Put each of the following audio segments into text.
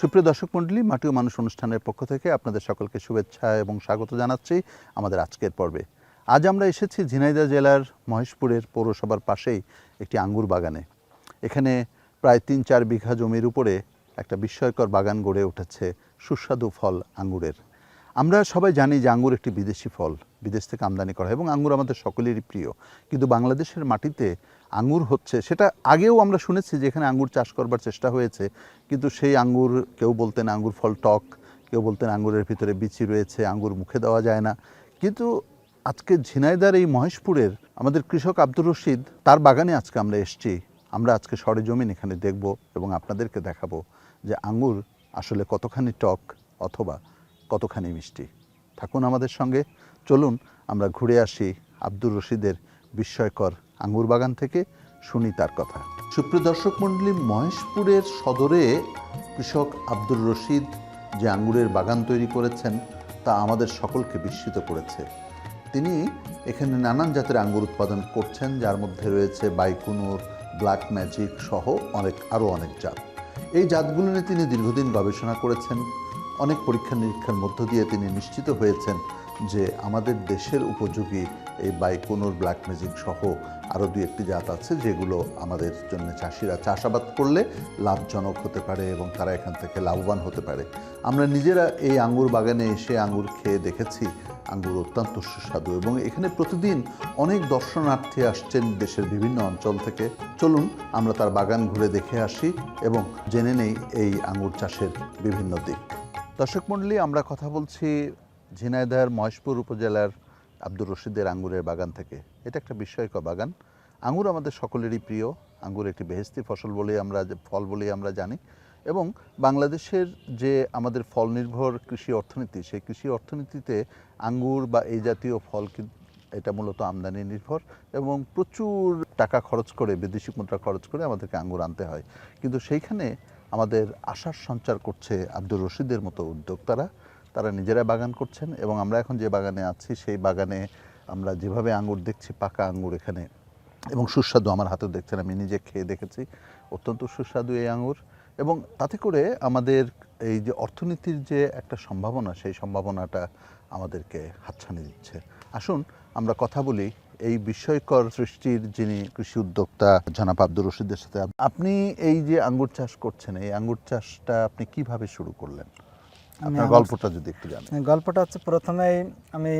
সুপ্রিয় দর্শক মণ্ডলী, মাটি ও মানুষ অনুষ্ঠানের পক্ষ থেকে আপনাদের সকলকে শুভেচ্ছা এবং স্বাগত জানাচ্ছি আমাদের আজকের পর্বে। আজ আমরা এসেছি ঝিনাইদা জেলার মহেশপুরের পৌরসভার পাশেই একটি আঙ্গুর বাগানে। এখানে প্রায় তিন চার বিঘা জমির উপরে একটা বিস্ময়কর বাগান গড়ে উঠেছে, সুস্বাদু ফল আঙ্গুরের। আমরা সবাই জানি যে আঙ্গুর একটি বিদেশি ফল, বিদেশ থেকে আমদানি করা হয় এবং আঙ্গুর আমাদের সকলেরই প্রিয়। কিন্তু বাংলাদেশের মাটিতে আঙ্গুর হচ্ছে, সেটা আগেও আমরা শুনেছি যে এখানে আঙ্গুর চাষ করবার চেষ্টা হয়েছে, কিন্তু সেই আঙ্গুর কেউ বলতেন আঙ্গুর ফল টক, কেউ বলতেন আঙ্গুরের ভিতরে বিচি রয়েছে, আঙ্গুর মুখে দেওয়া যায় না। কিন্তু আজকে ঝিনাইদার এই মহেশপুরের আমাদের কৃষক আব্দুর রশিদ, তার বাগানে আজকে আমরা এসছি। আমরা আজকে সরেজমিন এখানে দেখব এবং আপনাদেরকে দেখাবো যে আঙ্গুর আসলে কতখানি টক অথবা কতখানি মিষ্টি। থাকুন আমাদের সঙ্গে, চলুন আমরা ঘুরে আসি আব্দুর রশিদের বিস্ময়কর আঙ্গুর বাগান থেকে শুনি তার কথা। সুপ্রিয় দর্শক মণ্ডলী, মহেশপুরের সদরে কৃষক আব্দুর রশিদ যে আঙ্গুরের বাগান তৈরি করেছেন, তা আমাদের সকলকে বিস্মিত করেছে। তিনি এখানে নানান জাতের আঙ্গুর উৎপাদন করছেন, যার মধ্যে রয়েছে বাইকুনুর, ব্ল্যাক ম্যাজিক সহ অনেক, আরও অনেক জাত। এই জাতগুলো নিয়ে তিনি দীর্ঘদিন গবেষণা করেছেন। অনেক পরীক্ষা নিরীক্ষার মধ্য দিয়ে তিনি নিশ্চিত হয়েছেন যে আমাদের দেশের উপযোগী এই বাইকোনোর ব্ল্যাক ম্যাজিক সহ আরও দুই একটি জাত আছে যেগুলো আমাদের জন্য চাষিরা চাষাবাদ করলে লাভজনক হতে পারে এবং তারা এখান থেকে লাভবান হতে পারে। আমরা নিজেরা এই আঙ্গুর বাগানে এসে আঙ্গুর খেয়ে দেখেছি। আঙ্গুর অত্যন্ত সুস্বাদু এবং এখানে প্রতিদিন অনেক দর্শনার্থী আসছেন দেশের বিভিন্ন অঞ্চল থেকে। চলুন, আমরা তার বাগান ঘুরে দেখে আসি এবং জেনে নেই এই আঙ্গুর চাষের বিভিন্ন দিক। দর্শক মণ্ডলী, আমরা কথা বলছি ঝিনাইদহের মহেশপুর উপজেলার আব্দুর রশিদের আঙ্গুরের বাগান থেকে। এটা একটা বিস্ময়কর বাগান। আঙ্গুর আমাদের সকলেরই প্রিয়। আঙ্গুর একটি বেহেস্তি ফসল বলেই আমরা ফল বলেই আমরা জানি। এবং বাংলাদেশের যে আমাদের ফল নির্ভর কৃষি অর্থনীতি, সেই কৃষি অর্থনীতিতে আঙ্গুর বা এই জাতীয় ফল এটা মূলত আমদানি নির্ভর এবং প্রচুর টাকা খরচ করে, বিদেশি মুদ্রা খরচ করে আমাদেরকে আঙ্গুর আনতে হয়। কিন্তু সেইখানে আমাদের আশার সঞ্চার করছে আব্দুর রশিদের মতো উদ্যোক্তারা। তারা নিজেরা বাগান করছেন এবং আমরা এখন যে বাগানে আছি, সেই বাগানে আমরা যেভাবে আঙ্গুর দেখছি, পাকা আঙ্গুর এখানে এবং সুস্বাদু আমার হাতে দেখছেন, আমি নিজে খেয়ে দেখেছি, অত্যন্ত সুস্বাদু এই আঙ্গুর এবং তাতে করে আমাদের এই যে অর্থনীতির যে একটা সম্ভাবনা, সেই সম্ভাবনাটা আমাদেরকে হাতছানি দিচ্ছে। আসুন, আমরা কথা বলি এই বিস্ময়কর সৃষ্টির যিনি কৃষি উদ্যোক্তা জনাব আব্দুর রশিদের সাথে। আপনি এই যে আঙ্গুর চাষ করছেন, এই আঙ্গুর চাষটা আপনি কীভাবে শুরু করলেন? আপনার গল্পটা যদি একটু জানেন। গল্পটা হচ্ছে প্রথমেই আমি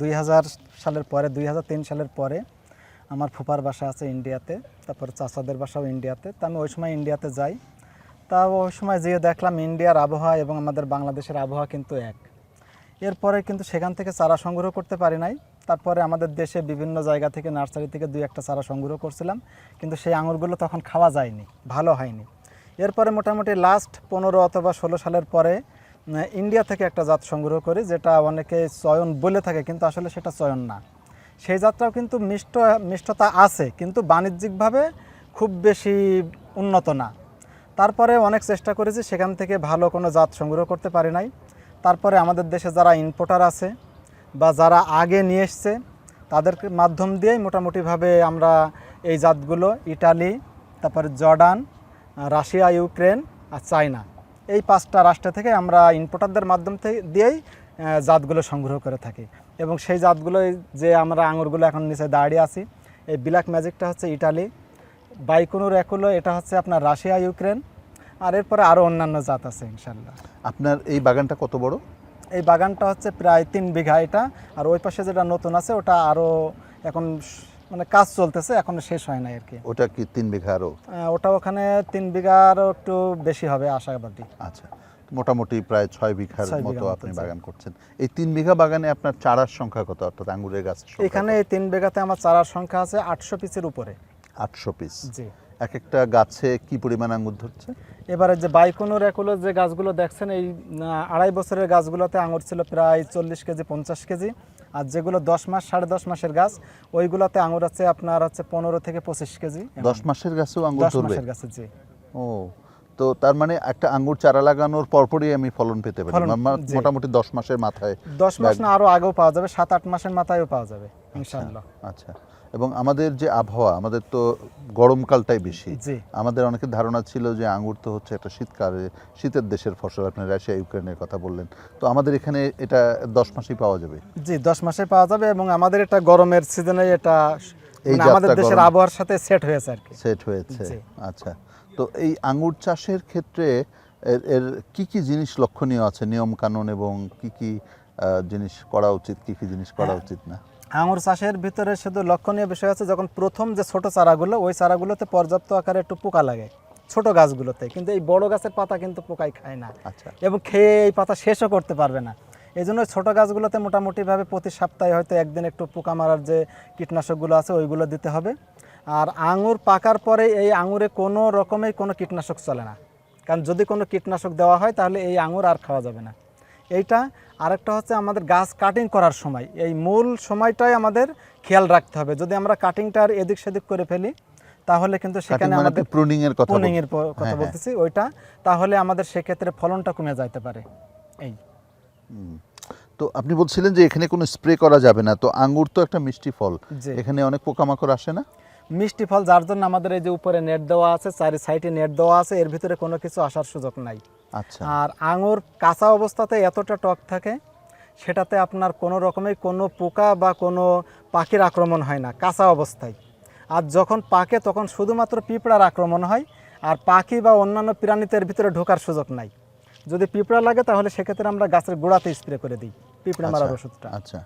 দুই হাজার সালের পরে দুই হাজার তিন সালের পরে আমার ফুপার বাসা আছে ইন্ডিয়াতে তারপর চাচাদের বাসাও ইন্ডিয়াতে। তা আমি ওই সময় ইন্ডিয়াতে যাই। তা ওই সময় যেয়ে দেখলাম ইন্ডিয়ার আবহাওয়া এবং আমাদের বাংলাদেশের আবহাওয়া কিন্তু এক। এরপরে কিন্তু সেখান থেকে চারা সংগ্রহ করতে পারি নাই। তারপরে আমাদের দেশে বিভিন্ন জায়গা থেকে নার্সারি থেকে দুই একটা চারা সংগ্রহ করছিলাম। কিন্তু সেই আঙুরগুলো তখন খাওয়া যায়নি ভালো হয়নি। এরপরে মোটামুটি লাস্ট পনেরো অথবা ষোলো সালের পরে ইন্ডিয়া থেকে একটা জাত সংগ্রহ করি, যেটা অনেকে চয়ন বলে থাকে, কিন্তু আসলে সেটা চয়ন না। সেই জাতটাও কিন্তু মিষ্ট, মিষ্টতা আছে, কিন্তু বাণিজ্যিকভাবে খুব বেশি উন্নত না। তারপরে অনেক চেষ্টা করেছি, সেখান থেকে ভালো কোনো জাত সংগ্রহ করতে পারি নাই। তারপরে আমাদের দেশে যারা ইম্পোর্টার আছে, বা যারা আগে নিয়ে এসছে, তাদের মাধ্যম দিয়েই মোটামুটিভাবে আমরা এই জাতগুলো ইটালি তারপরে জর্ডান রাশিয়া ইউক্রেন আর চায়না এই পাঁচটা রাষ্ট্র থেকে আমরা ইম্পোর্টারদের মাধ্যম থেকে দিয়েই জাতগুলো সংগ্রহ করে থাকি। এবং সেই জাতগুলো যে আমরা আঙুরগুলো এখন নিচে দাঁড়িয়ে আছি এই ব্ল্যাক ম্যাজিকটা হচ্ছে ইটালি বাইকুনুর একুলো এটা হচ্ছে আপনার রাশিয়া ইউক্রেন আর এরপরে আরও অন্যান্য জাত আছে ইনশাল্লাহ আপনার এই বাগানটা কত বড়? এই বাগানটা হচ্ছে প্রায় তিন বিঘা এটা আর ওই পাশে যেটা নতুন আছে ওটা আরও এখন মানে কাজ চলতেছে এখন শেষ হয় না আর কি ওটা কি তিন বিঘা আরও ওটা ওখানে তিন বিঘারও একটু বেশি হবে আশাবাদী। আচ্ছা মোটামুটি প্রায় ছয় বিঘার বিঘা মতো মতো, আপনি বাগান করছেন। এই তিন বিঘা বাগানে আপনার চারার সংখ্যা কত? অর্থাৎ আঙ্গুরের গাছ এখানে এই তিন বিঘাতে আমার চারার সংখ্যা আছে আটশো পিসের উপরে। আটশো পিস। জি। এক একটা গাছে কি পরিমাণ আঙ্গুর ধরছে? এবারে যে বাইকুনুর একুলো যে গাছগুলো দেখছেন এই আড়াই বছরের গাছগুলোতে আঙুর ছিল প্রায় চল্লিশ কেজি পঞ্চাশ কেজি। আর যেগুলো দশ মাস সাড়ে দশ মাসের গাছ ওইগুলোতে আঙুর আছে আপনার হচ্ছে পনেরো থেকে পঁচিশ কেজি। দশ মাসের গাছেও আঙ্গুর দশ মাসের গাছে জি। ও তো তার মানে একটা আঙ্গুর চারা লাগানোর পরপরই আমি ফলন পেতে পারি। মোটামুটি দশ মাসের মাথায় দশ মাস না আরও আগেও পাওয়া যাবে সাত আট মাসের মাথায়ও পাওয়া যাবে ইনশাল্লাহ আচ্ছা। এবং আমাদের যে আবহাওয়া আমাদের তো গরমকালটাই বেশি। আমাদের অনেকের ধারণা ছিল যে আঙ্গুর তো হচ্ছে একটা শীতকালে শীতের দেশের ফসল আপনি রাশিয়া ইউক্রেনের কথা বললেন। তো আমাদের এখানে এটা দশ মাসেই পাওয়া যাবে। জি দশ মাসে পাওয়া যাবে এবং আমাদের এটা গরমের সিজনে এটা এই মানে আমাদের দেশের আবহাওয়ার সাথে সেট হয়েছে আর কি। সেট হয়েছে। আচ্ছা। তো এই আঙ্গুর চাষের ক্ষেত্রে এর কি কি জিনিস লক্ষণীয় আছে? নিয়ম কানুন এবং কি কি জিনিস করা উচিত কি কি জিনিস করা হ্যাঁ। উচিত না? আঙুর চাষের ভিতরে শুধু লক্ষণীয় বিষয় আছে যখন প্রথম যে ছোট চারাগুলো ওই চারাগুলোতে পর্যাপ্ত আকারে একটু পোকা লাগে ছোট গাছগুলোতে। কিন্তু এই বড় গাছের পাতা কিন্তু পোকায় খায় না। আচ্ছা। এবং খেয়ে এই পাতা শেষও করতে পারবে না। এই জন্য ছোটো গাছগুলোতে মোটামুটিভাবে প্রতি সপ্তাহে হয়তো একদিন একটু পোকা মারার যে কীটনাশকগুলো আছে ওইগুলো দিতে হবে। আর আঙুর পাকার পরে এই আঙুরে কোনো রকমেই কোনো কীটনাশক চলে না। কারণ যদি কোনো কীটনাশক দেওয়া হয় তাহলে এই আঙুর আর খাওয়া যাবে না। এইটা আরেকটা হচ্ছে আমাদের গাছ কাটিং করার সময়। এই মূল সময়টাই আমাদের খেয়াল রাখতে হবে। যদি আমরা কাটিংটা আর এদিক সেদিক করে ফেলি তাহলে কিন্তু সেখানে মানে আমাদের প্রুনিং এর কথা বল- এর কথা হ্যাঁ, হ্যাঁ। বলতেছি। ওইটা তাহলে আমাদের সেক্ষেত্রে ফলনটা কমে যাইতে পারে। এই। তো আপনি বলছিলেন যে এখানে কোনো স্প্রে করা যাবে না। তো আঙ্গুর তো একটা মিষ্টি ফল। এখানে অনেক পোকামাকড় আসে না? মিষ্টি ফল যার জন্য আমাদের এই যে উপরে নেট দেওয়া আছে চারি সাইডে নেট দেওয়া আছে এর ভিতরে কোনো কিছু আসার সুযোগ নাই। আর আঙুর কাঁচা অবস্থাতে এতটা টক থাকে সেটাতে আপনার কোনো রকমের কোনো পোকা বা কোনো পাখির আক্রমণ হয় না কাঁচা অবস্থায়। আর যখন পাকে তখন শুধুমাত্র পিঁপড়ার আক্রমণ হয় আর পাখি বা অন্যান্য প্রাণীদের ভিতরে ঢোকার সুযোগ নাই। যদি পিঁপড়া লাগে তাহলে সেক্ষেত্রে আমরা গাছের গোড়াতে স্প্রে করে দিই পিঁপড়া মারার আচ্ছা, ওষুধটা। আচ্ছা।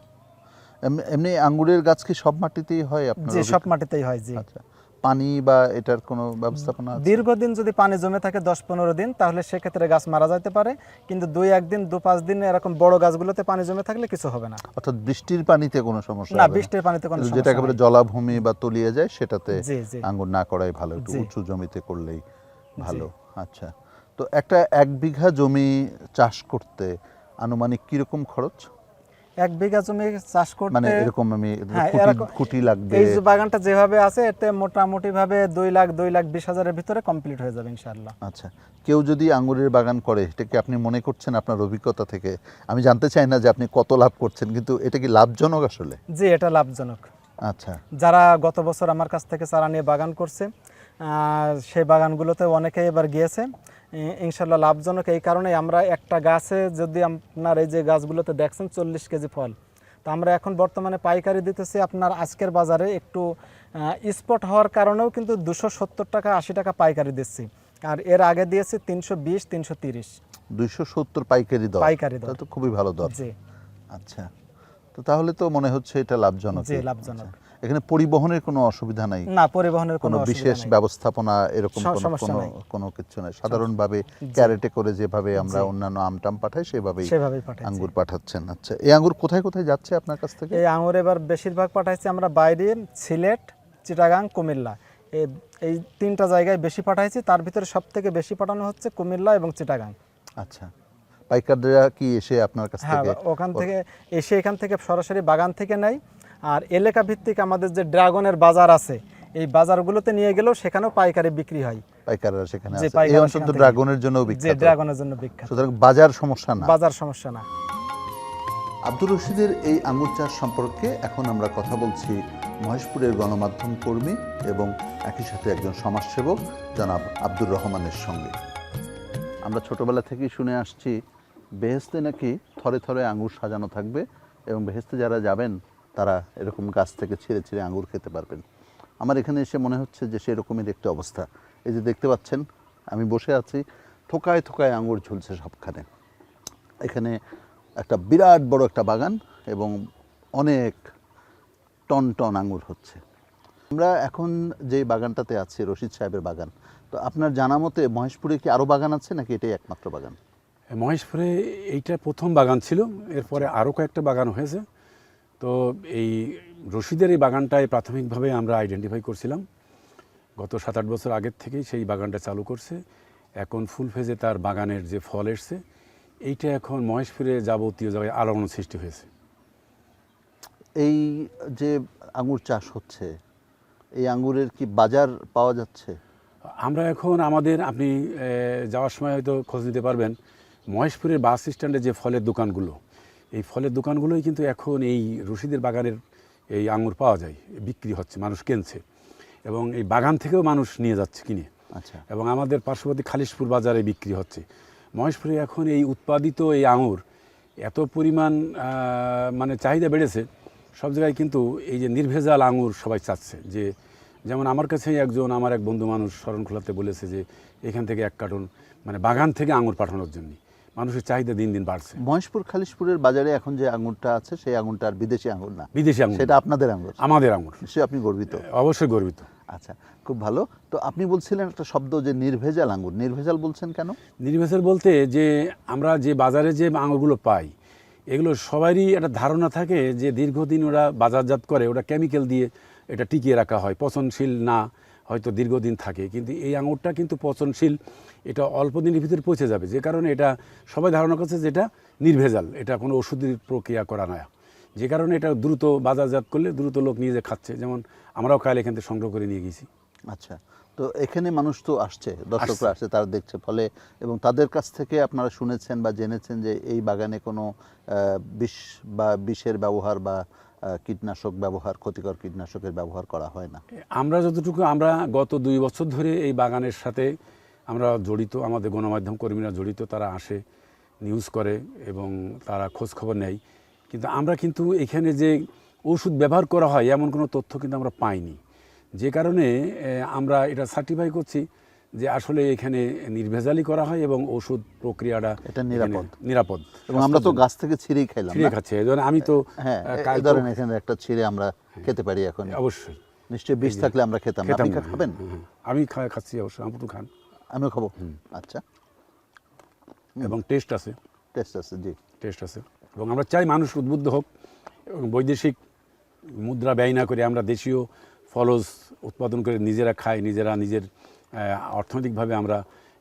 এমনি- এমনি আঙ্গুরের গাছ কি সব মাটিতেই হয় আপনার জি সব মাটিতেই হয় জি। আচ্ছা। পানি বা এটার কোনো ব্যবস্থাপনা আছে? দীর্ঘদিন যদি পানি জমে থাকে দশ পনেরো দিন তাহলে সেক্ষেত্রে গাছ মারা যেতে পারে। কিন্তু দুই একদিন দু পাঁচ দিন এরকম বড় গাছগুলোতে পানি জমে থাকলে কিছু হবে না। অর্থাৎ বৃষ্টির পানিতে কোনো সমস্যা না বৃষ্টির পানিতে কোনো সমস্যা যেটা একেবারে জলাভূমি বা তলিয়ে যায় সেটাতে আঙ্গুর না করাই ভালো একটু উঁচু জমিতে করলেই ভালো। আচ্ছা। তো একটা এক বিঘা জমি চাষ করতে আনুমানিক কীরকম খরচ? এক বিঘা জমি চাষ করতে মানে এরকম আমি হ্যাঁ, এরকম- খুঁটি লাগবে। এই বাগানটা যেভাবে আছে এতে মোটামুটি ভাবে দুই লাখ দুই লাখ বিশ হাজারের ভিতরে কমপ্লিট হয়ে যাবে ইনশাআল্লাহ। আচ্ছা কেউ যদি আঙ্গুরের বাগান করে এটা কি আপনি মনে করছেন আপনার অভিজ্ঞতা থেকে? আমি জানতে চাই না যে আপনি কত লাভ করছেন কিন্তু এটা কি লাভজনক আসলে? জি এটা লাভজনক। আচ্ছা। যারা গত বছর আমার কাছ থেকে চারা নিয়ে বাগান করছে সেই বাগানগুলোতে অনেকে এবার গিয়েছে। ইনশাল্লাহ লাভজনক এই কারণে আমরা একটা গাছে যদি আপনার এই যে গাছগুলোতে দেখছেন চল্লিশ কেজি ফল তো আমরা এখন বর্তমানে পাইকারি দিতেছি আপনার আজকের বাজারে একটু স্পট হওয়ার কারণেও কিন্তু দুশো সত্তর টাকা আশি টাকা পাইকারি দিচ্ছি। আর এর আগে দিয়েছি তিনশো বিশ তিনশো তিরিশ। দুইশো সত্তর পাইকারি দর। পাইকারি দর। তো খুবই ভালো দর। জি। আচ্ছা। তো তাহলে তো মনে হচ্ছে এটা লাভজনক। জি, লাভজনক। এখানে পরিবহনের কোনো অসুবিধা নাই। না পরিবহনের কোনো বিশেষ ব্যবস্থাপনা এরকম কোনো কোনো কিছু নাই। সাধারণভাবে ক্যারেটে করে যেভাবে আমরা অন্যান্য আমটাম পাঠাই সেভাবেই আঙ্গুর পাঠাচ্ছেন। আচ্ছা এই আঙ্গুর কোথায় কোথায় যাচ্ছে আপনার কাছ থেকে? এই আঙুর এবার বেশিরভাগ পাঠাইছি আমরা বাইরে সিলেট চিটাগাং কুমিল্লা। এই এই তিনটা জায়গায় বেশি পাঠাইছি। তার ভিতরে সব থেকে বেশি পাঠানো হচ্ছে কুমিল্লা এবং চিটাগাং। আচ্ছা পাইকাররা কি এসে আপনার কাছ হ্যাঁ থেকে ওখান থেকে এসে এখান থেকে সরাসরি বাগান থেকে নেয়। আর এলাকা ভিত্তিক আমাদের যে ড্রাগনের বাজার আছে এই বাজারগুলোতে নিয়ে গেলেও সেখানেও পাইকারি বিক্রি হয়। পাইকাররা সেখানে আছে। এই অঞ্চল তো ড্রাগনের জন্য যে ড্রাগনের জন্য বিখ্যাত। সুতরাং বাজার সমস্যা না। বাজার সমস্যা না। আব্দুর রশিদের এই আঙুর চাষ সম্পর্কে এখন আমরা কথা বলছি মহেশপুরের গণমাধ্যম কর্মী এবং একই সাথে একজন সমাজসেবক জনাব আব্দুর রহমানের সঙ্গে। আমরা ছোটবেলা থেকেই শুনে আসছি বেহেস্তে নাকি থরে থরে আঙ্গুর সাজানো থাকবে এবং বেহেস্তে যারা যাবেন তারা এরকম গাছ থেকে ছিঁড়ে ছিঁড়ে আঙুর খেতে পারবেন। আমার এখানে এসে মনে হচ্ছে যে সেরকমই একটি অবস্থা। এই যে দেখতে পাচ্ছেন, আমি বসে আছি, থোকায় থোকায় আঙুর ঝুলছে সবখানে। এখানে একটা বিরাট বড় একটা বাগান এবং অনেক টন টন আঙুর হচ্ছে। আমরা এখন যে বাগানটাতে আছি, রশিদ সাহেবের বাগান, তো আপনার জানা মতে মহেশপুরে কি আরও বাগান আছে নাকি এটাই একমাত্র বাগান? মহেশপুরে এইটা প্রথম বাগান ছিল, এরপরে আরও কয়েকটা বাগান হয়েছে। তো এই রশিদের এই বাগানটায় প্রাথমিকভাবে আমরা আইডেন্টিফাই করছিলাম। গত সাত আট বছর আগের থেকেই সেই বাগানটা চালু করছে। এখন ফুল ফেজে তার বাগানের যে ফল এসছে এইটা এখন মহেশপুরে যাবতীয় জায়গায় আলোড়ন সৃষ্টি হয়েছে। এই যে আঙুর চাষ হচ্ছে এই আঙুরের কি বাজার পাওয়া যাচ্ছে? আমরা এখন আমাদের আপনি যাওয়ার সময় হয়তো খোঁজ নিতে পারবেন মহেশপুরের বাস স্ট্যান্ডে যে ফলের দোকানগুলো এই ফলের দোকানগুলোই কিন্তু এখন এই রশিদের বাগানের এই আঙুর পাওয়া যায় বিক্রি হচ্ছে মানুষ কিনছে। এবং এই বাগান থেকেও মানুষ নিয়ে যাচ্ছে কিনে। আচ্ছা। এবং আমাদের পার্শ্ববর্তী খালিশপুর বাজারে বিক্রি হচ্ছে। মহেশপুরে এখন এই উৎপাদিত এই আঙুর এত পরিমাণ মানে চাহিদা বেড়েছে সব জায়গায় কিন্তু এই যে নির্ভেজাল আঙুর সবাই চাচ্ছে। যে যেমন আমার কাছেই একজন আমার এক বন্ধু মানুষ শরণখোলাতে বলেছে যে এখান থেকে এক কার্টন মানে বাগান থেকে আঙুর পাঠানোর জন্য। মানুষের চাহিদা দিন দিন বাড়ছে। মহেশপুর খালিশপুরের বাজারে এখন যে আঙুরটা আছে সেই আঙুরটা আর বিদেশি আঙুর না। বিদেশি আঙুর। সেটা আপনাদের আঙুর? আমাদের আঙুর। সে আপনি গর্বিত? অবশ্যই গর্বিত। আচ্ছা খুব ভালো। তো আপনি বলছিলেন একটা শব্দ যে নির্ভেজাল আঙুর। নির্ভেজাল বলছেন কেন? নির্ভেজাল বলতে যে আমরা যে বাজারে যে আঙুরগুলো পাই এগুলো সবারই একটা ধারণা থাকে যে দীর্ঘদিন ওরা বাজারজাত করে ওটা কেমিক্যাল দিয়ে এটা টিকিয়ে রাখা হয় পচনশীল না। হয়তো দীর্ঘদিন থাকে কিন্তু এই আঙুরটা কিন্তু পচনশীল এটা অল্প দিনের ভিতরে পচে যাবে। যে কারণে এটা সবাই ধারণা করছে যে এটা নির্ভেজাল এটা কোনো ওষুধের প্রক্রিয়া করা নয়। যে কারণে এটা দ্রুত বাজারজাত করলে দ্রুত লোক নিয়ে যে খাচ্ছে যেমন আমরাও কাল এখান থেকে সংগ্রহ করে নিয়ে গেছি। আচ্ছা তো এখানে মানুষ তো আসছে দর্শকরা আসছে তারা দেখছে ফলে এবং তাদের কাছ থেকে আপনারা শুনেছেন বা জেনেছেন যে এই বাগানে কোনো বিষ বা বিষের ব্যবহার বা কীটনাশক ব্যবহার, ক্ষতিকর কীটনাশকের ব্যবহার করা হয় না। আমরা যতটুকু, আমরা গত দুই বছর ধরে এই বাগানের সাথে আমরা জড়িত, আমাদের গণমাধ্যম কর্মীরা জড়িত, তারা আসে নিউজ করে এবং তারা খোঁজ খবর নেয়। কিন্তু আমরা কিন্তু এখানে যে ওষুধ ব্যবহার করা হয়, এমন কোনো তথ্য কিন্তু আমরা পাইনি। যে কারণে আমরা এটা সার্টিফাই করছি যে আসলে এখানে নির্ভেজালি করা হয় এবং ওষুধ প্রক্রিয়াটা এটা নিরাপদ। নিরাপদ। এবং আমরা তো গাছ থেকে ছিঁড়েই খাইলাম ছিঁড়ে? খাচ্ছে। এই আমি তো হ্যাঁ ধরেন এখানে একটা ছিঁড়ে আমরা খেতে পারি এখন। অবশ্যই। নিশ্চয়ই বিষ থাকলে আমরা খেতাম। আপনি খাবেন? হ্যাঁ, হ্যাঁ। আমি খাচ্ছি অবশ্যই আমি তো খান। আমিও খাব। আচ্ছা। এবং টেস্ট আছে। টেস্ট আছে জি। টেস্ট আছে। এবং আমরা চাই মানুষ উদ্বুদ্ধ হোক এবং বৈদেশিক মুদ্রা ব্যয় না করে আমরা দেশীয় ফলস উৎপাদন করে নিজেরা খাই নিজেরা নিজের অর্থনৈতিকভাবে আমরা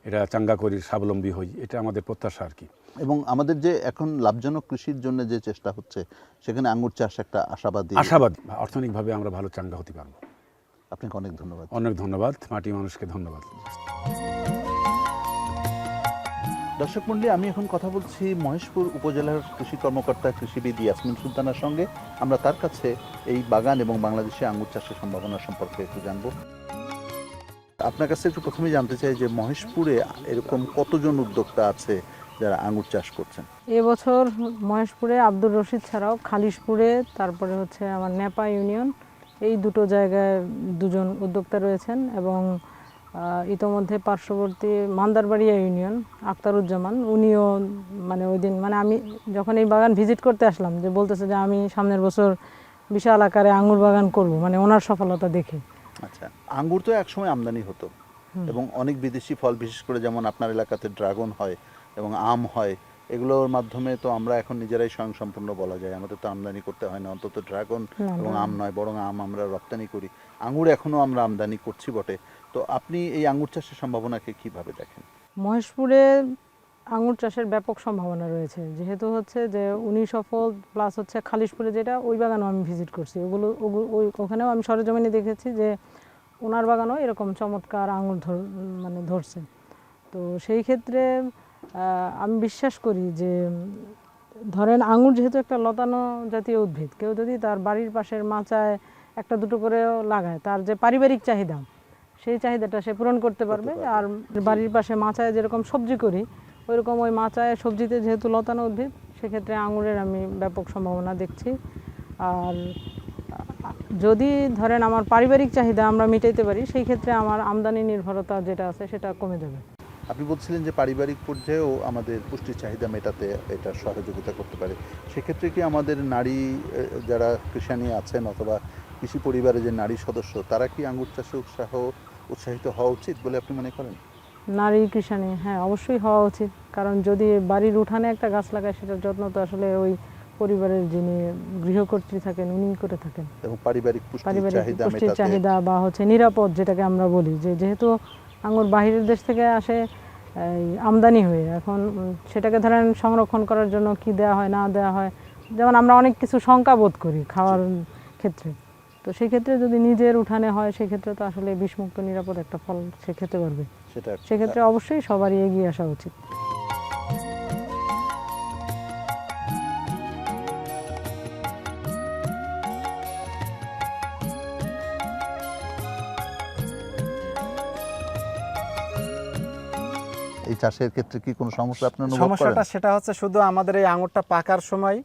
এটা চাঙ্গা করি স্বাবলম্বী হই এটা আমাদের প্রত্যাশা আর কি। এবং আমাদের যে এখন লাভজনক কৃষির জন্য যে চেষ্টা হচ্ছে সেখানে আঙ্গুর চাষ একটা আশাবাদী আশাবাদী অর্থনৈতিকভাবে আমরা ভালো চাঙ্গা হতে পারব। আপনাকে অনেক ধন্যবাদ। অনেক ধন্যবাদ মাটি মানুষকে ধন্যবাদ। দর্শক মন্ডলী আমি এখন কথা বলছি মহেশপুর উপজেলার কৃষি কর্মকর্তা কৃষিবিদ ইয়াসমিন সুলতানার সঙ্গে। আমরা তার কাছে এই বাগান এবং বাংলাদেশে আঙ্গুর চাষের সম্ভাবনা সম্পর্কে একটু জানব। আপনার কাছে একটু প্রথমে জানতে চাই যে মহেশপুরে এরকম কতজন উদ্যোক্তা আছে যারা আঙ্গুর চাষ করছেন? এবছর মহেশপুরে আব্দুর রশিদ ছাড়াও খালিশপুরে, তারপরে হচ্ছে আমার নেপা ইউনিয়ন, এই দুটো জায়গায় দুজন উদ্যোক্তা রয়েছেন এবং ইতোমধ্যে পার্শ্ববর্তী মান্দারবাড়িয়া ইউনিয়ন, আক্তারুজ্জামান, উনিও মানে ওই দিন মানে আমি যখন এই বাগান ভিজিট করতে আসলাম, যে বলতেছে যে আমি সামনের বছর বিশাল আকারে আঙুর বাগান করব মানে ওনার সফলতা দেখে। আচ্ছা। আঙ্গুর তো একসময় আমদানি হতো। এবং অনেক বিদেশি ফল বিশেষ করে যেমন আপনার এলাকাতে ড্রাগন হয় এবং আম হয় এগুলোর মাধ্যমে তো আমরা এখন নিজেরাই স্বয়ংসম্পূর্ণ বলা যায়। আমাদের তো আমদানি করতে হয় না অন্তত ড্রাগন এবং আম নয় বরং আম আমরা রপ্তানি করি। আঙ্গুর এখনও আমরা আমদানি করছি বটে। তো আপনি এই আঙ্গুর চাষের সম্ভাবনাকে কীভাবে দেখেন? মহেশপুরে আঙুর চাষের ব্যাপক সম্ভাবনা রয়েছে। যেহেতু হচ্ছে যে উনি সফল প্লাস হচ্ছে খালিশপুরে যেটা ওই বাগানও আমি ভিজিট করছি। ওগুলো ওগু- ওই ওখানেও আমি সরেজমিনে দেখেছি যে ওনার বাগানও এরকম চমৎকার আঙুর ধর মানে ধরছে। তো সেই ক্ষেত্রে আমি বিশ্বাস করি যে ধরেন আঙুর যেহেতু একটা লতানো জাতীয় উদ্ভিদ কেউ যদি তার বাড়ির পাশের মাচায় একটা দুটো করেও লাগায় তার যে পারিবারিক চাহিদা সেই চাহিদাটা সে পূরণ করতে পারবে। পারবে। আর বাড়ির পাশে মাচায় যেরকম সবজি করি ওইরকম ওই মাচায় সবজিতে যেহেতু লতানো উদ্ভিদ, সেক্ষেত্রে আঙুরের আমি ব্যাপক সম্ভাবনা দেখছি। আর যদি ধরেন আমার পারিবারিক চাহিদা আমরা মিটাইতে পারি, সেই ক্ষেত্রে আমার আমদানি নির্ভরতা যেটা আছে সেটা কমে যাবে। আপনি বলছিলেন যে পারিবারিক পর্যায়েও আমাদের পুষ্টির চাহিদা মেটাতে এটা সহযোগিতা করতে পারে। সেক্ষেত্রে কি আমাদের নারী যারা কৃষানি আছেন অথবা কৃষি পরিবারে যে নারী সদস্য, তারা কি আঙ্গুর চাষে উৎসাহ, উৎসাহিত হওয়া উচিত বলে আপনি মনে করেন? নারী কৃষানি হ্যাঁ অবশ্যই হওয়া উচিত। কারণ যদি বাড়ির উঠানে একটা গাছ লাগায় সেটার যত্ন তো আসলে ওই পরিবারের যিনি গৃহকর্ত্রী থাকেন উনি করে থাকেন। এবং পারিবারিক পুষ্টির পারিবারিক চাহিদা পুষ্টির চাহিদা বা হচ্ছে নিরাপদ যেটাকে আমরা বলি যে যেহেতু আঙুর বাহিরের দেশ থেকে আসে এই আমদানি হয়ে এখন সেটাকে ধরেন সংরক্ষণ করার জন্য কি দেওয়া হয় না দেওয়া হয় যেমন আমরা অনেক কিছু শঙ্কা বোধ করি খাওয়ার ক্ষেত্রে। তো সেক্ষেত্রে যদি নিজের উঠানে হয় সেক্ষেত্রে তো আসলে বিষমুক্ত নিরাপদ একটা ফল সে খেতে পারবে। সেটা সেক্ষেত্রে অবশ্যই সবারই এগিয়ে আসা উচিত। এই চাষের ক্ষেত্রে কি কোনো সমস্যা আপনি অনুভব করেন? সমস্যাটা সেটা হচ্ছে শুধু আমাদের এই আঙুরটা পাকার সময়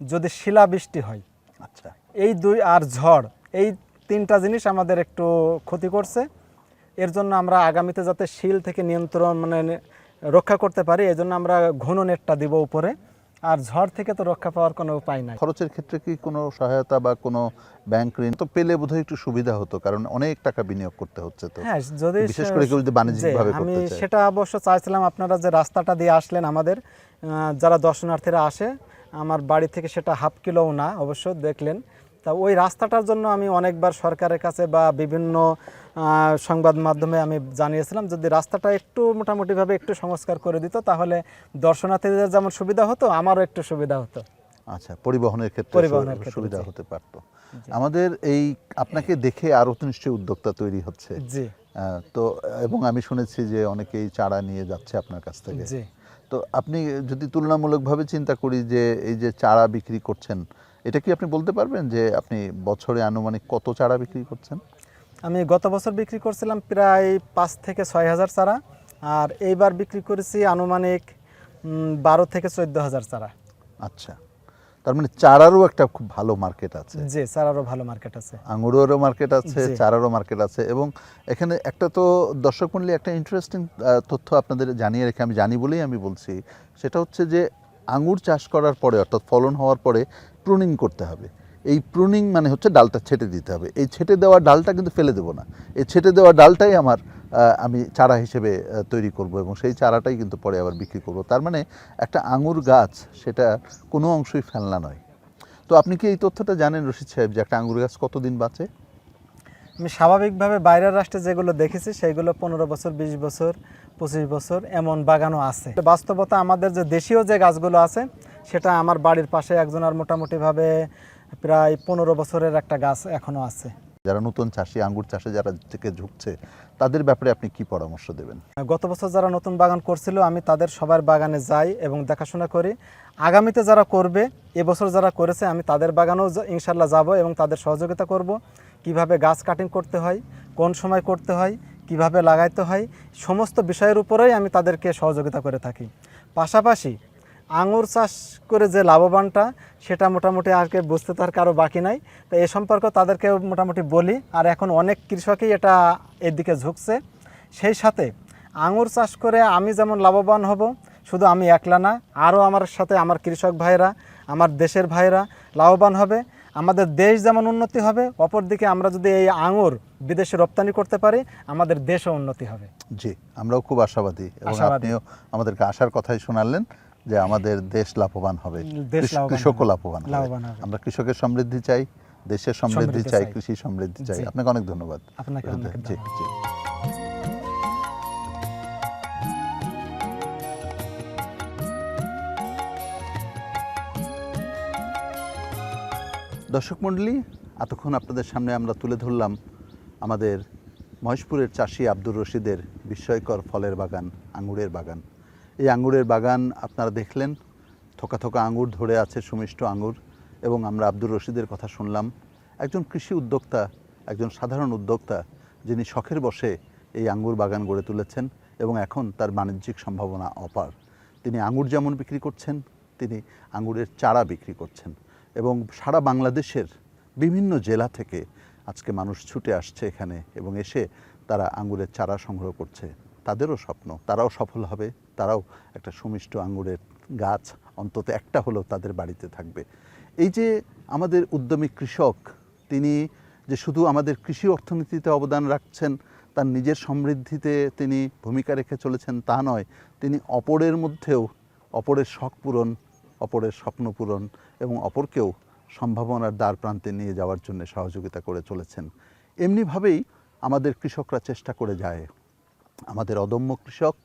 যদি শিলা বৃষ্টি হয় আচ্ছা। এই দুই আর ঝড় এই তিনটা জিনিস আমাদের একটু ক্ষতি করছে। এর জন্য আমরা আগামীতে যাতে শিল থেকে নিয়ন্ত্রণ মানে রক্ষা করতে পারি এই জন্য আমরা ঘন নেটটা দিব উপরে। আর ঝড় থেকে তো রক্ষা পাওয়ার কোনো উপায় নাই। খরচের ক্ষেত্রে কি কোনো সহায়তা বা কোনো ব্যাংক ঋণ তো পেলে বোধহয় একটু সুবিধা হতো কারণ অনেক টাকা বিনিয়োগ করতে হচ্ছে তো। হ্যাঁ যদি বিশেষ করে কেউ যদি বাণিজ্যিকভাবে আমি করতে চায়। সেটা অবশ্য চাইছিলাম আপনারা যে রাস্তাটা দিয়ে আসলেন আমাদের যারা দর্শনার্থীরা আসে আমার বাড়ি থেকে সেটা হাফ কিলোও না অবশ্য দেখলেন। তা ওই রাস্তাটার জন্য আমি অনেকবার সরকারের কাছে বা বিভিন্ন সংবাদ মাধ্যমে আমি জানিয়েছিলাম যদি রাস্তাটা একটু মোটামুটিভাবে একটু সংস্কার করে দিত তাহলে দর্শনার্থীদের যেমন সুবিধা হতো আমারও একটু সুবিধা হতো। আচ্ছা পরিবহনের ক্ষেত্রে পরিবহনের সুবিধা হতে পারত। আমাদের এই আপনাকে দেখে আরও তো নিশ্চয়ই উদ্যোক্তা তৈরি হচ্ছে। জি। তো এবং আমি শুনেছি যে অনেকেই চারা নিয়ে যাচ্ছে আপনার কাছ থেকে। জি। তো আপনি যদি তুলনামূলকভাবে চিন্তা করি যে এই যে চারা বিক্রি করছেন এটা কি আপনি বলতে পারবেন যে আপনি বছরে আনুমানিক কত চারা বিক্রি করছেন? আমি গত বছর বিক্রি করছিলাম প্রায় পাঁচ থেকে ছয় হাজার চারা আর এইবার বিক্রি করেছি আনুমানিক বারো থেকে চোদ্দ হাজার চারা। আচ্ছা। তার মানে চারারও একটা খুব ভালো মার্কেট আছে। জি চারারও ভালো মার্কেট আছে। আঙুরেরও মার্কেট আছে চারারও মার্কেট আছে এবং এখানে একটা তো দর্শক মন্ডলী একটা ইন্টারেস্টিং তথ্য আপনাদের জানিয়ে রেখে আমি জানি বলেই আমি বলছি। সেটা হচ্ছে যে আঙুর চাষ করার পরে অর্থাৎ ফলন হওয়ার পরে প্রুনিং করতে হবে। এই প্রুনিং মানে হচ্ছে ডালটা ছেটে দিতে হবে। এই ছেটে দেওয়া ডালটা কিন্তু ফেলে দেবো না। এই ছেটে দেওয়া ডালটাই আমার আমি চারা হিসেবে তৈরি করব এবং সেই চারাটাই কিন্তু পরে আবার বিক্রি করব। তার মানে একটা আঙুর গাছ সেটা কোনো অংশই ফেলনা নয়। তো আপনি কি এই তথ্যটা জানেন রশিদ সাহেব, যে একটা আঙুর গাছ কতদিন বাঁচে? আমি স্বাভাবিকভাবে বাইরের রাষ্ট্রে যেগুলো দেখেছি সেগুলো পনেরো বছর, বিশ বছর, পঁচিশ বছর এমন বাগানও আছে। বাস্তবতা আমাদের যে দেশীয় যে গাছগুলো আছে সেটা আমার বাড়ির পাশে একজনের মোটামুটিভাবে প্রায় পনেরো বছরের একটা গাছ এখনও আছে। যারা নতুন চাষি আঙ্গুর চাষে যারা থেকে ঝুঁকছে তাদের ব্যাপারে আপনি কি পরামর্শ দেবেন? গত বছর যারা নতুন বাগান করছিল আমি তাদের সবার বাগানে যাই এবং দেখাশোনা করি। আগামীতে যারা করবে এবছর যারা করেছে আমি তাদের বাগানেও ইনশাল্লাহ যাব এবং তাদের সহযোগিতা করব। কীভাবে গাছ কাটিং করতে হয় কোন সময় করতে হয় কীভাবে লাগাইতে হয় সমস্ত বিষয়ের উপরেই আমি তাদেরকে সহযোগিতা করে থাকি। পাশাপাশি আঙুর চাষ করে যে লাভবানটা সেটা মোটামুটি আর কে বুঝতে তার কারও বাকি নাই। তো এ সম্পর্কে তাদেরকে মোটামুটি বলি। আর এখন অনেক কৃষকই এটা এদিকে ঝুঁকছে। সেই সাথে আঙুর চাষ করে আমি যেমন লাভবান হব শুধু আমি একলা না আরও আমার সাথে আমার কৃষক ভাইরা আমার দেশের ভাইরা লাভবান হবে। আমাদের দেশ যেমন উন্নতি হবে অপরদিকে আমরা যদি এই আঙুর বিদেশে রপ্তানি করতে পারি আমাদের দেশও উন্নতি হবে। জি আমরাও খুব আশাবাদী এবং। আপনিও আমাদেরকে আশার কথাই শোনালেন। যে আমাদের দেশ লাভবান হবে কৃষকও লাভবান হবে। আমরা কৃষকের সমৃদ্ধি চাই দেশের সমৃদ্ধি চাই। কৃষি সমৃদ্ধি চাই। আপনাকে অনেক ধন্যবাদ। আপনাকে জি জি। দর্শক মণ্ডলী এতক্ষণ আপনাদের সামনে আমরা তুলে ধরলাম আমাদের মহেশপুরের চাষি আব্দুর রশিদের বিস্ময়কর ফলের বাগান আঙ্গুরের বাগান। এই আঙুরের বাগান আপনারা দেখলেন। থোকা থোকা আঙুর ধরে আছে সুমিষ্ট আঙুর এবং আমরা আব্দুর রশিদের কথা শুনলাম। একজন কৃষি উদ্যোক্তা, একজন সাধারণ উদ্যোক্তা যিনি শখের বসে এই আঙ্গুর বাগান গড়ে তুলেছেন এবং এখন তার বাণিজ্যিক সম্ভাবনা অপার। তিনি আঙুর যেমন বিক্রি করছেন, তিনি আঙুরের চারা বিক্রি করছেন এবং সারা বাংলাদেশের বিভিন্ন জেলা থেকে আজকে মানুষ ছুটে আসছে এখানে এবং এসে তারা আঙুরের চারা সংগ্রহ করছে। তাদেরও স্বপ্ন, তারাও সফল হবে। তারাও একটা সুমিষ্ট আঙুরের গাছ, অন্তত একটা হলেও তাদের বাড়িতে থাকবে। এই যে আমাদের উদ্যমী কৃষক, তিনি যে শুধু আমাদের কৃষি অর্থনীতিতে অবদান রাখছেন, তার নিজের সমৃদ্ধিতে তিনি ভূমিকা রেখে চলেছেন তা নয়, তিনি অপরের মধ্যেও অপরের শখ পূরণ, অপরের স্বপ্ন পূরণ এবং অপরকেও সম্ভাবনার দ্বার প্রান্তে নিয়ে যাওয়ার জন্য সহযোগিতা করে চলেছেন। এমনিভাবেই আমাদের কৃষকরা চেষ্টা করে যায়। আমাদের অদম্য কৃষক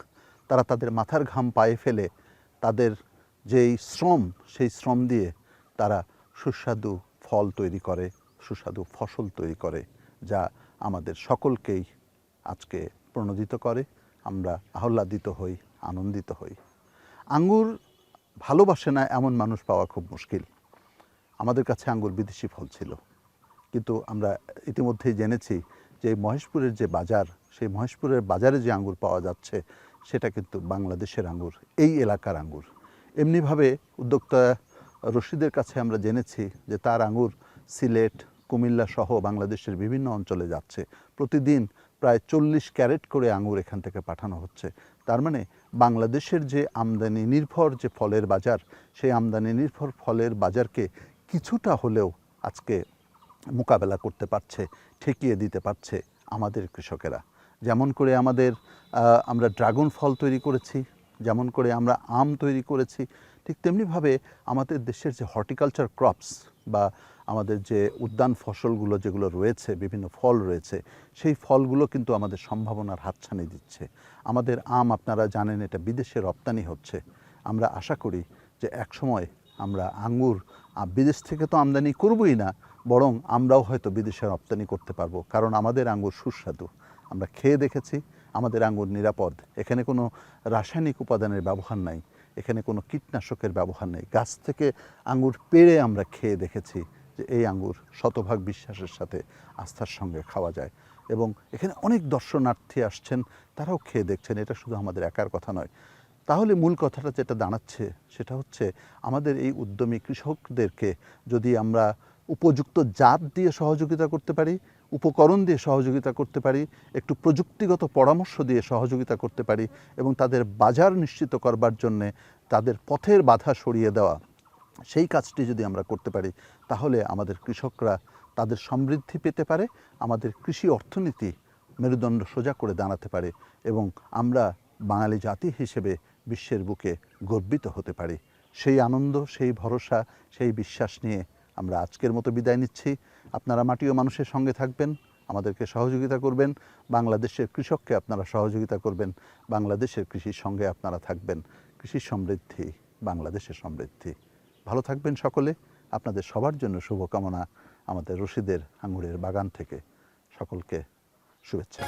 তারা তাদের মাথার ঘাম পায়ে ফেলে তাদের যেই শ্রম, সেই শ্রম দিয়ে তারা সুস্বাদু ফল তৈরি করে, সুস্বাদু ফসল তৈরি করে, যা আমাদের সকলকেই আজকে প্রণোদিত করে। আমরা আহ্লাদিত হই, আনন্দিত হই। আঙ্গুর ভালোবাসে না এমন মানুষ পাওয়া খুব মুশকিল। আমাদের কাছে আঙ্গুর বিদেশি ফল ছিল। কিন্তু আমরা ইতিমধ্যেই জেনেছি যে মহেশপুরের যে বাজার, সেই মহেশপুরের বাজারে যে আঙ্গুর পাওয়া যাচ্ছে সেটা কিন্তু বাংলাদেশের আঙ্গুর, এই এলাকার আঙ্গুর। এমনিভাবে উদ্যোক্তা রশিদের কাছে আমরা জেনেছি যে তার আঙ্গুর সিলেট, কুমিল্লা সহ বাংলাদেশের বিভিন্ন অঞ্চলে যাচ্ছে। প্রতিদিন প্রায় চল্লিশ ক্যারেট করে আঙুর এখান থেকে পাঠানো হচ্ছে। তার মানে বাংলাদেশের যে আমদানি নির্ভর যে ফলের বাজার, সেই আমদানি নির্ভর ফলের বাজারকে কিছুটা হলেও আজকে মোকাবেলা করতে পারছে, ঠেকিয়ে দিতে পারছে আমাদের কৃষকেরা। যেমন করে আমাদের আমরা ড্রাগন ফল তৈরি করেছি, যেমন করে আমরা আম তৈরি করেছি, ঠিক তেমনিভাবে আমাদের দেশের যে হর্টিকালচার ক্রপস বা আমাদের যে উদ্যান ফসলগুলো যেগুলো রয়েছে, বিভিন্ন ফল রয়েছে, সেই ফলগুলো কিন্তু আমাদের সম্ভাবনার হাতছানি দিচ্ছে। আমাদের আম আপনারা জানেন এটা বিদেশে রপ্তানি হচ্ছে। আমরা আশা করি যে একসময় আমরা আঙ্গুর বিদেশ থেকে তো আমদানি করবই না, বরং আমরাও হয়তো বিদেশে রপ্তানি করতে পারব, কারণ আমাদের আঙ্গুর সুস্বাদু। আমরা খেয়ে দেখেছি, আমাদের আঙ্গুর নিরাপদ। এখানে কোনো রাসায়নিক উপাদানের ব্যবহার নাই, এখানে কোনো কীটনাশকের ব্যবহার নেই। গাছ থেকে আঙ্গুর পেড়ে আমরা খেয়ে দেখেছি যে এই আঙ্গুর শতভাগ বিশ্বাসের সাথে আস্থার সঙ্গে খাওয়া যায়। এবং এখানে অনেক দর্শনার্থী আসছেন, তারাও খেয়ে দেখছেন, এটা শুধু আমাদের একার কথা নয়। তাহলে মূল কথাটা যেটা দাঁড়াচ্ছে, সেটা হচ্ছে আমাদের এই উদ্যমী কৃষকদেরকে যদি আমরা উপযুক্ত জাত দিয়ে সহযোগিতা করতে পারি উপকরণ দিয়ে সহযোগিতা করতে পারি, একটু প্রযুক্তিগত পরামর্শ দিয়ে সহযোগিতা করতে পারি এবং তাদের বাজার নিশ্চিত করবার জন্যে তাদের পথের বাধা সরিয়ে দেওয়া, সেই কাজটি যদি আমরা করতে পারি, তাহলে আমাদের কৃষকরা তাদের সমৃদ্ধি পেতে পারে, আমাদের কৃষি অর্থনীতি মেরুদণ্ড সোজা করে দাঁড়াতে পারে এবং আমরা বাঙালি জাতি হিসেবে বিশ্বের বুকে গর্বিত হতে পারি। সেই আনন্দ, সেই ভরসা, সেই বিশ্বাস নিয়ে আমরা আজকের মতো বিদায় নিচ্ছি। আপনারা মাটি ও মানুষের সঙ্গে থাকবেন, আমাদেরকে সহযোগিতা করবেন, বাংলাদেশের কৃষককে আপনারা সহযোগিতা করবেন, বাংলাদেশের কৃষির সঙ্গে আপনারা থাকবেন। কৃষি সমৃদ্ধি, বাংলাদেশের সমৃদ্ধি। ভালো থাকবেন সকলে, আপনাদের সবার জন্য শুভকামনা আমাদের রশিদের আঙুরের বাগান থেকে। সকলকে শুভেচ্ছা।